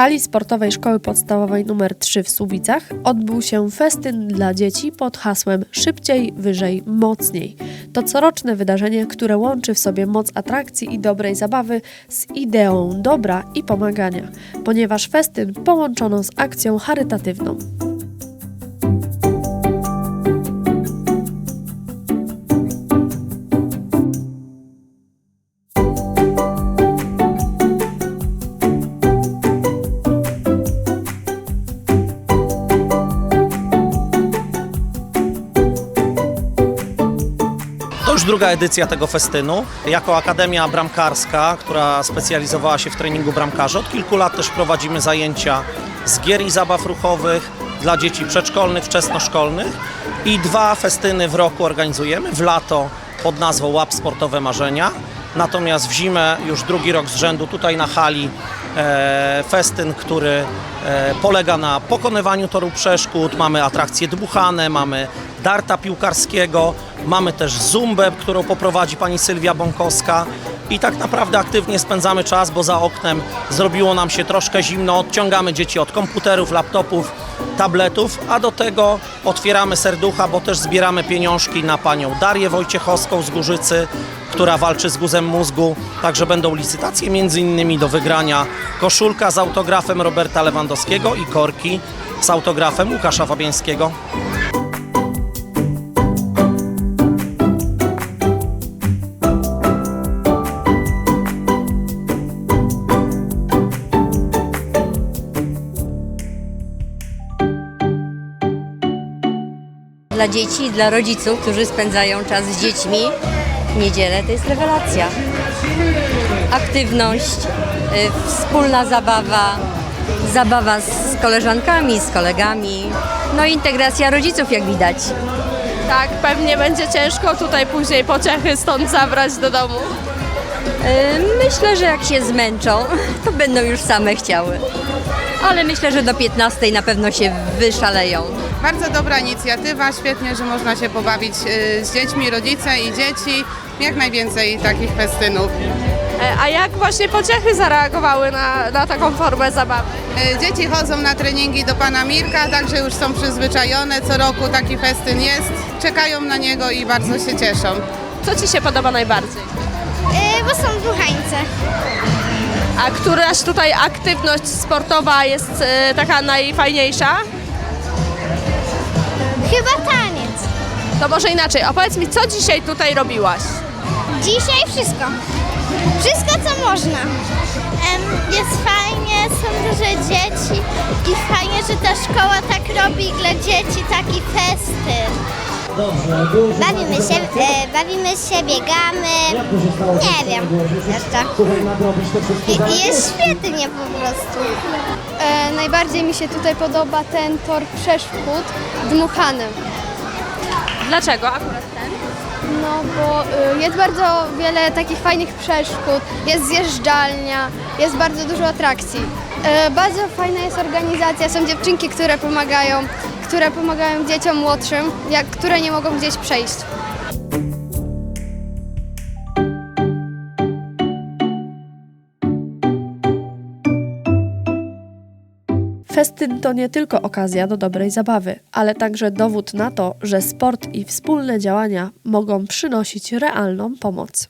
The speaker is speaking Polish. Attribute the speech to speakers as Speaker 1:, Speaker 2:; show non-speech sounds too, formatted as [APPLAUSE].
Speaker 1: hali sportowej Szkoły Podstawowej nr 3 w Słubicach odbył się festyn dla dzieci pod hasłem Szybciej, wyżej, mocniej. To coroczne wydarzenie, które łączy w sobie moc atrakcji i dobrej zabawy z ideą dobra i pomagania, ponieważ festyn połączono z akcją charytatywną.
Speaker 2: Już druga edycja tego festynu. Jako Akademia Bramkarska, która specjalizowała się w treningu bramkarzy, od kilku lat też prowadzimy zajęcia z gier i zabaw ruchowych dla dzieci przedszkolnych, wczesnoszkolnych i dwa festyny w roku organizujemy. W lato pod nazwą Łap Sportowe Marzenia, natomiast w zimę już drugi rok z rzędu tutaj na hali festyn, który e, polega na pokonywaniu toru przeszkód. Mamy atrakcje dmuchane, mamy darta piłkarskiego, mamy też zumbę, którą poprowadzi pani Sylwia Bąkowska. I tak naprawdę aktywnie spędzamy czas, bo za oknem zrobiło nam się troszkę zimno. Odciągamy dzieci od komputerów, laptopów, tabletów, a do tego otwieramy serducha, bo też zbieramy pieniążki na panią Darię Wojciechowską z Górzycy, która walczy z guzem mózgu. Także będą licytacje między innymi do wygrania koszulka z autografem Roberta Lewandowskiego i korki z autografem Łukasza Fabiańskiego.
Speaker 3: Dla dzieci i dla rodziców, którzy spędzają czas z dziećmi w niedzielę, to jest rewelacja. Aktywność, y, wspólna zabawa, zabawa z koleżankami, z kolegami, no i integracja rodziców, jak widać.
Speaker 4: Tak, pewnie będzie ciężko tutaj później pociechy stąd zabrać do domu.
Speaker 3: Y, Myślę, że jak się zmęczą, [LAUGHS] to będą już same chciały. Ale myślę, że do 15 na pewno się wyszaleją.
Speaker 5: Bardzo dobra inicjatywa, świetnie, że można się pobawić y, z dziećmi, rodzice i dzieci. Jak najwięcej takich festynów.
Speaker 4: E, A jak właśnie pociechy zareagowały na, na taką formę zabawy?
Speaker 5: Y, Dzieci chodzą na treningi do pana Mirka, także już są przyzwyczajone. Co roku taki festyn jest. Czekają na niego i bardzo się cieszą.
Speaker 4: Co Ci się podoba najbardziej?
Speaker 6: Yy, bo są dmuchańce.
Speaker 4: A któraś tutaj aktywność sportowa jest e, taka najfajniejsza? To może inaczej, opowiedz mi, co dzisiaj tutaj robiłaś?
Speaker 6: Dzisiaj wszystko. Wszystko, co można. jest fajnie, są duże dzieci i fajnie, że ta szkoła tak robi dla dzieci taki festyn. Bawimy się, e, bawimy się, biegamy. Nie wiem jeszcze. I, i jest świetnie po prostu.
Speaker 7: E, najbardziej mi się tutaj podoba ten tor przeszkód dmuchany.
Speaker 4: Dlaczego akurat ten?
Speaker 7: No bo y, jest bardzo wiele takich fajnych przeszkód, jest zjeżdżalnia, jest bardzo dużo atrakcji. E, bardzo fajna jest organizacja, są dziewczynki, które pomagają, które pomagają dzieciom młodszym, jak, które nie mogą gdzieś przejść.
Speaker 1: Festyn to nie tylko okazja do dobrej zabawy, ale także dowód na to, że sport i wspólne działania mogą przynosić realną pomoc.